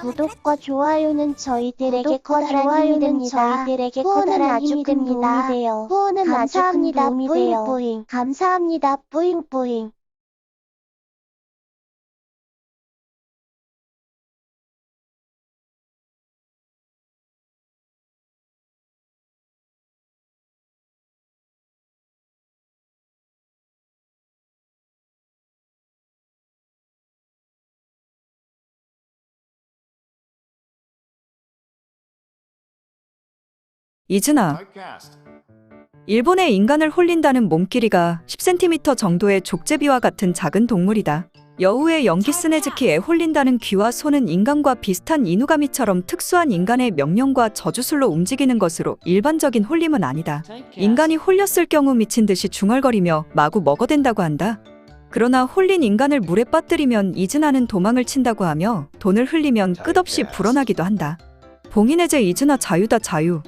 구독과 좋아요는 저희들에게 커다란 힘이 됩니다. 저희들에게 커다란 힘이 됩니다. 후원은 감사합니다. 뿌잉뿌잉. 감사합니다. 뿌잉뿌잉. 이즈나, 일본의 인간을 홀린다는 몸길이가 10cm 정도의 족제비와 같은 작은 동물이다. 여우의 연기 스네즈키에 홀린다는 귀와 손은 인간과 비슷한 이누가미처럼 특수한 인간의 명령과 저주술로 움직이는 것으로 일반적인 홀림은 아니다. 인간이 홀렸을 경우 미친 듯이 중얼거리며 마구 먹어댄다고 한다. 그러나 홀린 인간을 물에 빠뜨리면 이즈나는 도망을 친다고 하며 돈을 흘리면 끝없이 불어나기도 한다. 봉인해제 이즈나 자유다 자유.